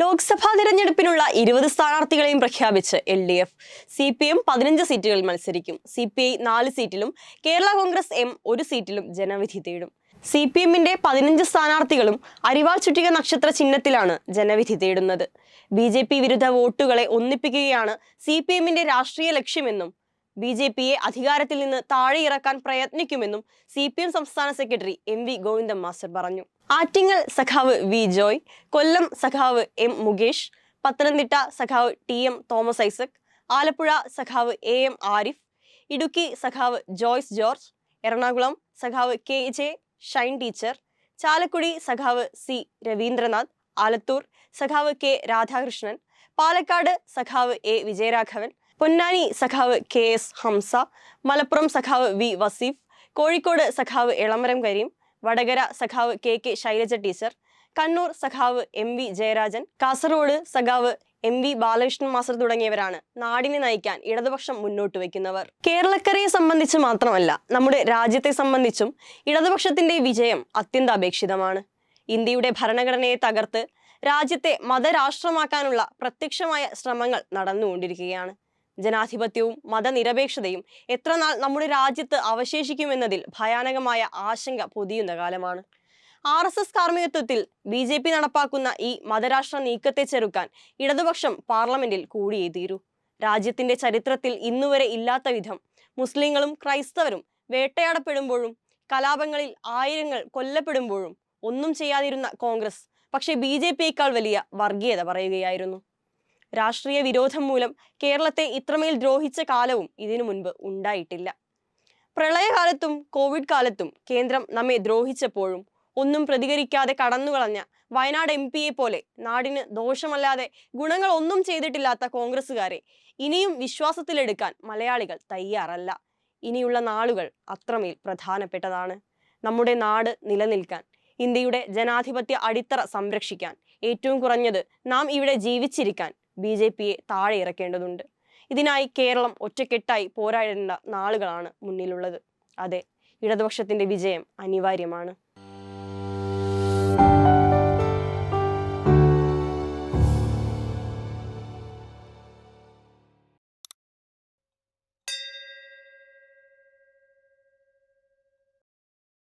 ലോക്സഭാ തിരഞ്ഞെടുപ്പിനുള്ള ഇരുപത് സ്ഥാനാർത്ഥികളെയും പ്രഖ്യാപിച്ച് L D F. C P M പതിനഞ്ച് സീറ്റുകളിൽ മത്സരിക്കും. സി പി ഐ നാല് സീറ്റിലും കേരള കോൺഗ്രസ് എം ഒരു സീറ്റിലും ജനവിധി തേടും. സി പി എമ്മിന്റെ പതിനഞ്ച് സ്ഥാനാർത്ഥികളും അരിവാൾ ചുറ്റിക നക്ഷത്ര ചിഹ്നത്തിലാണ് ജനവിധി തേടുന്നത്. ബി ജെ പി വിരുദ്ധ വോട്ടുകളെ ഒന്നിപ്പിക്കുകയാണ് സി പി എമ്മിന്റെ രാഷ്ട്രീയ ലക്ഷ്യമെന്നും ബി ജെ പിയെ അധികാരത്തിൽ നിന്ന് താഴെയിറക്കാൻ പ്രയത്നിക്കുമെന്നും സി പി എം സംസ്ഥാന secretary M V Govindan master പറഞ്ഞു. ആറ്റിങ്ങൽ സഖാവ് വി ജോയ് കൊല്ലം സഖാവ് എം മുകേഷ് പത്തനംതിട്ട സഖാവ് ടി എം തോമസ് ഐസക് ആലപ്പുഴ സഖാവ് എ എം ആരിഫ് ഇടുക്കി സഖാവ് ജോയ്സ് ജോർജ് എറണാകുളം സഖാവ് K J Shine teacher Chalakudy സഖാവ് സി രവീന്ദ്രനാഥ് ആലത്തൂർ സഖാവ് കെ രാധാകൃഷ്ണൻ പാലക്കാട് സഖാവ് എ വിജയരാഘവൻ പൊന്നാനി സഖാവ് കെ എസ് ഹംസ മലപ്പുറം സഖാവ് വി വസീഫ് കോഴിക്കോട് സഖാവ് എളമരം കരീം വടകര സഖാവ് K K Shailaja teacher Kannur സഖാവ് എം വി ജയരാജൻ കാസർഗോഡ് സഖാവ് എം വി ബാലകൃഷ്ണൻ മാസ്റ്റർ തുടങ്ങിയവരാണ് നാടിനെ നയിക്കാൻ ഇടതുപക്ഷം മുന്നോട്ട് വയ്ക്കുന്നവർ. കേരളക്കരയെ സംബന്ധിച്ച് മാത്രമല്ല നമ്മുടെ രാജ്യത്തെ സംബന്ധിച്ചും ഇടതുപക്ഷത്തിന്റെ വിജയം അത്യന്താപേക്ഷിതമാണ്. ഇന്ത്യയുടെ ഭരണഘടനയെ തകർത്ത് രാജ്യത്തെ മതരാഷ്ട്രമാക്കാനുള്ള പ്രത്യക്ഷമായ ശ്രമങ്ങൾ നടന്നുകൊണ്ടിരിക്കുകയാണ്. ജനാധിപത്യവും മതനിരപേക്ഷതയും എത്രനാൾ നമ്മുടെ രാജ്യത്ത് അവശേഷിക്കുമെന്നതിൽ ഭയാനകമായ ആശങ്ക പൊതിയുന്ന കാലമാണ്. ആർ എസ് എസ് കാർമ്മികത്വത്തിൽ ബി ജെ പി നടപ്പാക്കുന്ന ഈ മതരാഷ്ട്ര നീക്കത്തെ ചെറുക്കാൻ ഇടതുപക്ഷം പാർലമെന്റിൽ കൂടിയേ തീരൂ. രാജ്യത്തിന്റെ ചരിത്രത്തിൽ ഇന്നുവരെ ഇല്ലാത്ത വിധം മുസ്ലിങ്ങളും ക്രൈസ്തവരും വേട്ടയാടപ്പെടുമ്പോഴും കലാപങ്ങളിൽ ആയിരങ്ങൾ കൊല്ലപ്പെടുമ്പോഴും ഒന്നും ചെയ്യാതിരുന്ന കോൺഗ്രസ് പക്ഷേ ബി ജെ പിയേക്കാൾ വലിയ വർഗീയത പറയുകയായിരുന്നു. രാഷ്ട്രീയ വിരോധം മൂലം കേരളത്തെ ഇത്രമേൽ ദ്രോഹിച്ച കാലവും ഇതിനു മുൻപ് ഉണ്ടായിട്ടില്ല. പ്രളയകാലത്തും കോവിഡ് കാലത്തും കേന്ദ്രം നമ്മെ ദ്രോഹിച്ചപ്പോഴും ഒന്നും പ്രതികരിക്കാതെ കടന്നുകളഞ്ഞ വയനാട് എം പിയെ പോലെ നാടിന് ദോഷമല്ലാതെ ഗുണങ്ങൾ ഒന്നും ചെയ്തിട്ടില്ലാത്ത കോൺഗ്രസ്സുകാരെ ഇനിയും വിശ്വാസത്തിലെടുക്കാൻ മലയാളികൾ തയ്യാറല്ല. ഇനിയുള്ള നാളുകൾ അത്രമേൽ പ്രധാനപ്പെട്ടതാണ്. നമ്മുടെ നാട് നിലനിൽക്കാൻ ഇന്ത്യയുടെ ജനാധിപത്യ അടിത്തറ സംരക്ഷിക്കാൻ ഏറ്റവും കുറഞ്ഞത് നാം ഇവിടെ ജീവിച്ചിരിക്കാൻ ബി ജെ പിയെ താഴെ ഇറക്കേണ്ടതുണ്ട്. ഇതിനായി കേരളം ഒറ്റക്കെട്ടായി പോരാടേണ്ട നാളുകളാണ് മുന്നിലുള്ളത്. അതെ ഇടതുപക്ഷത്തിന്റെ വിജയം അനിവാര്യമാണ്.